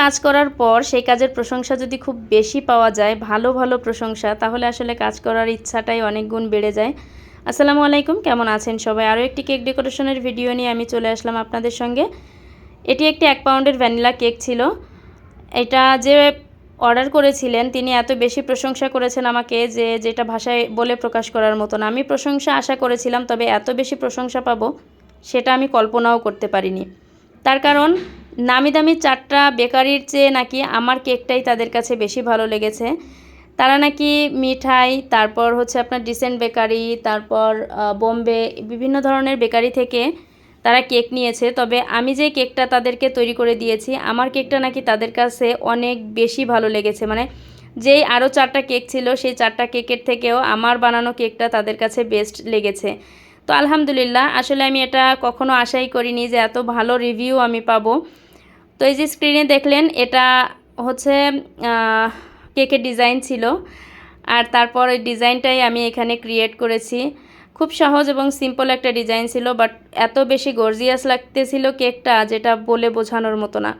কাজ করার পর সেই কাজের প্রশংসা যদি খুব বেশি পাওয়া যায়, ভালো ভালো প্রশংসা, তাহলে আসলে কাজ করার ইচ্ছাটাই অনেক গুণ বেড়ে যায়। আসসালামু আলাইকুম, কেমন আছেন সবাই? আরও একটি কেক ডেকোরেশনের ভিডিও নিয়ে আমি চলে আসলাম আপনাদের সঙ্গে। এটি একটি এক পাউন্ডের ভ্যানিলা কেক ছিল। এটা যে অর্ডার করেছিলেন, তিনি এত বেশি প্রশংসা করেছেন আমাকে যে যেটা ভাষায় বলে প্রকাশ করার মতো না আমি প্রশংসা আশা করেছিলাম, তবে এত বেশি প্রশংসা পাবো, সেটা আমি কল্পনাও করতে পারিনি। তার কারণ নামি দামি চারটা বেকারির চেয়ে নাকি আমার কেকটাই তাদের কাছে বেশি ভালো লেগেছে। তারা নাকি মিঠাই, তারপর হচ্ছে আপনার ডিসেন্ট বেকারি, তারপর বোম্বে, বিভিন্ন ধরনের বেকারি থেকে তারা কেক নিয়েছে। তবে আমি যে কেকটা তাদেরকে তৈরি করে দিয়েছি, আমার কেকটা নাকি তাদের কাছে অনেক বেশি ভালো লেগেছে। মানে যেই আরও চারটা কেক ছিল, সেই চারটা কেকের থেকেও আমার বানানো কেকটা তাদের কাছে বেস্ট লেগেছে। তো আলহামদুলিল্লাহ, আসলে আমি এটা কখনো আশাই করিনি যে এত ভালো রিভিউ আমি পাবো। তো এই যে স্ক্রিনে দেখলেন, এটা হচ্ছে কেকের ডিজাইন ছিল। আর তারপর ওই ডিজাইনটাই আমি এখানে ক্রিয়েট করেছি। খুব সহজ এবং সিম্পল একটা ডিজাইন ছিল বাট এত বেশি গর্জিয়াস লাগতেছিল কেকটা যেটা বলে বোঝানোর মতো না।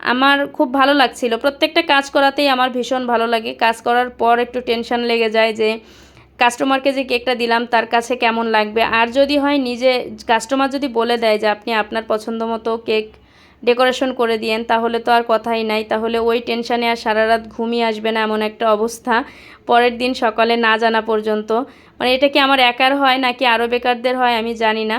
আমার খুব ভালো লাগছিল। প্রত্যেকটা কাজ করাতেই আমার ভীষণ ভালো লাগে। কাজ করার পর একটু টেনশন লেগে যায় যে কাস্টমারকে যে কেকটা দিলাম, তার কাছে কেমন লাগবে? আর যদি হয়, নিজে কাস্টমার যদি বলে দেয় যে, আপনি আপনার পছন্দ মতো কেক ডেকোরেশন করে দিয়েন, তাহলে তো আর কথাই নাই। তাহলে ওই টেনশানে আর সারা রাত ঘুমিয়ে আসবে না এমন একটা অবস্থা। পরের দিন সকালে না জানা পর্যন্ত। মানে এটা কি আমার একার হয় নাকি আরও বেকারদের হয় আমি জানি না।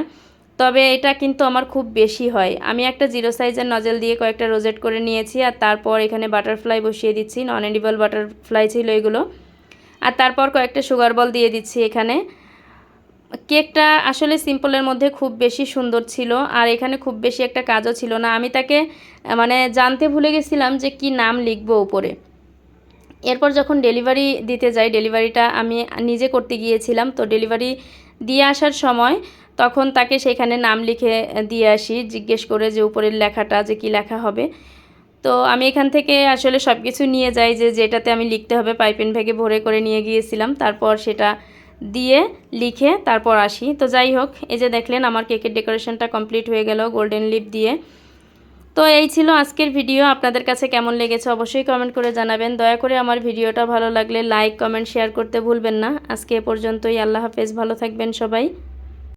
তবে এটা কিন্তু আমার খুব বেশি হয়। আমি একটা জিরো সাইজের নজেল দিয়ে কয়েকটা রোজেট করে নিয়েছি আর তারপর এখানে বাটারফ্লাই বসিয়ে দিচ্ছি। নন এডিবল বাটারফ্লাই ছিল এগুলো। আর তারপর কয়েকটা সুগার বল দিয়ে দিচ্ছি এখানে। কেকটা আসলে সিম্পলের মধ্যে খুব বেশি সুন্দর ছিল, আর এখানে খুব বেশি একটা কাজও ছিল না। আমি তাকে মানে জানতে ভুলে গেছিলাম যে কি নাম লিখব উপরে। এরপর যখন ডেলিভারি দিতে যাই, ডেলিভারিটা আমি নিজে করতে গিয়েছিলাম, তো ডেলিভারি দিয়ে আসার সময় তখন তাকে সেখানে নাম লিখে দিয়ে আসি, জিজ্ঞেস করে যে উপরের লেখাটা যে কি লেখা হবে। তো আমি এখান থেকে আসলে সব কিছু নিয়ে যাই যে যেটাতে আমি লিখতে হবে, পাইপেন ভেগে ভরে করে নিয়ে গিয়েছিলাম। তারপর সেটা দিয়ে লিখে তারপর আসি। তো যাই হোক, এই যে দেখলেন আমার কেকের ডেকোরেশনটা কমপ্লিট হয়ে গেল গোল্ডেন লিপ দিয়ে। তো এই ছিল আজকের ভিডিও, আপনাদের কাছে কেমন লেগেছে অবশ্যই কমেন্ট করে জানাবেন। দয়া করে আমার ভিডিওটা ভালো লাগলে লাইক কমেন্ট শেয়ার করতে ভুলবেন না। আজকে এ পর্যন্তই, আল্লাহ হাফেজ, ভালো থাকবেন সবাই।